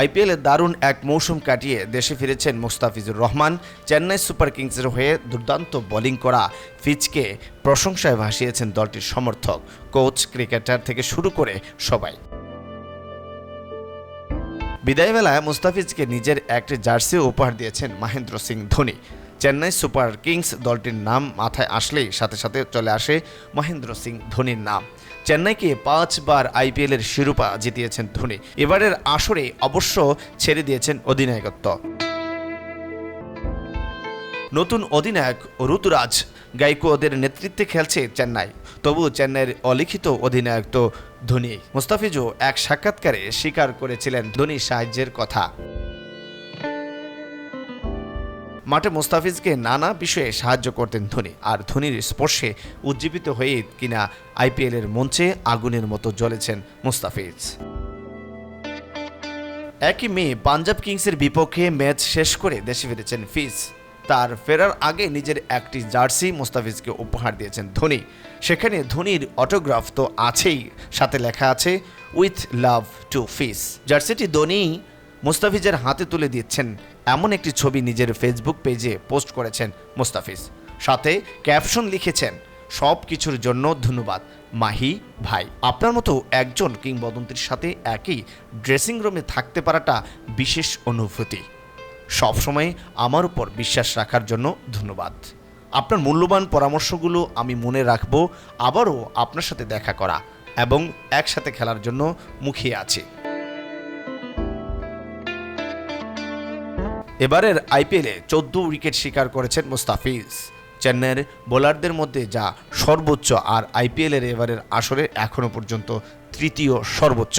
আইপিএলে দারুণ এক মৌসুম কাটিয়ে দেশে ফিরেছেন মোস্তাফিজুর রহমান, চেন্নাই সুপার কিংসের হয়ে দুর্দান্ত বোলিং করা ফিচকে প্রশংসায় ভাসিয়েছেন দলটির সমর্থক, কোচ, ক্রিকেটার থেকে শুরু করে সবাই। বিদায়বেলায় মুস্তাফিজকে নিজের একটি জার্সি উপহার দিয়েছেন মহেন্দ্র সিং ধোনি। চেন্নাই সুপার কিংস দলটির নাম মাথায় আসলেই সাথে সাথে চলে আসে মহেন্দ্র সিং ধোনির নাম। চেন্নাইকে পাঁচবার আইপিএলের শিরোপা জিতিয়েছেন ধোনি। এবারের আসরে অবশ্য ছেড়ে দিয়েছেন অধিনায়কত্ব। নতুন অধিনায়ক ঋতুরাজ গাইকোদের নেতৃত্বে খেলছে চেন্নাই। তবু চেন্নাইয়ের অলিখিত অধিনায়ক তো ধোনি। মুস্তাফিজও এক সাক্ষাৎকারে স্বীকার করেছিলেন ধোনির সাহায্যের কথা। মাঠে মুস্তাফিজকে নানা বিষয়ে সাহায্য করতেন ধোনি, আর ধোনির স্পর্শে উজ্জীবিত হয়ে কিনা আইপিএলের মঞ্চে আগুনের মতো জ্বলেছেন মুস্তাফিজ। একই মেয়ে পাঞ্জাব কিংসের বিপক্ষে ম্যাচ শেষ করে দেশে ফিরেছেন ফিজ। তার ফেরার আগে নিজের একটি জার্সি মুস্তাফিজকে উপহার দিয়েছেন ধোনি। সেখানে ধোনির অটোগ্রাফ তো আছেই, সাথে লেখা আছে, উইথ লাভ টু ফিস। জার্সিটি ধোনি মুস্তাফিজের হাতে তুলে দিচ্ছেন। এমন একটি ছবি নিজের ফেসবুক পেজে পোস্ট করেছেন মুস্তাফিজ। সাথে ক্যাপশন লিখেছেন, সব কিছুর জন্য ধন্যবাদ, মাহি ভাই। আপনার মতো একজন কিংবদন্তির সাথে একই ড্রেসিং রুমে থাকতে পারাটা বিশেষ অনুভূতি। সবসময় আমার উপর বিশ্বাস রাখার জন্য ধন্যবাদ। আপনার মূল্যবান পরামর্শগুলো আমি মনে রাখব, আবারও আপনার সাথে দেখা করা এবং একসাথে খেলার জন্য মুখিয়ে আছি। এবারের আইপিএলে চোদ্দ উইকেট শিকার করেছেন মুস্তাফিজ। চেন্নাইয়ের বোলারদের মধ্যে যা সর্বোচ্চ, আর আইপিএলের এবারের আসরে এখনও পর্যন্ত তৃতীয় সর্বোচ্চ।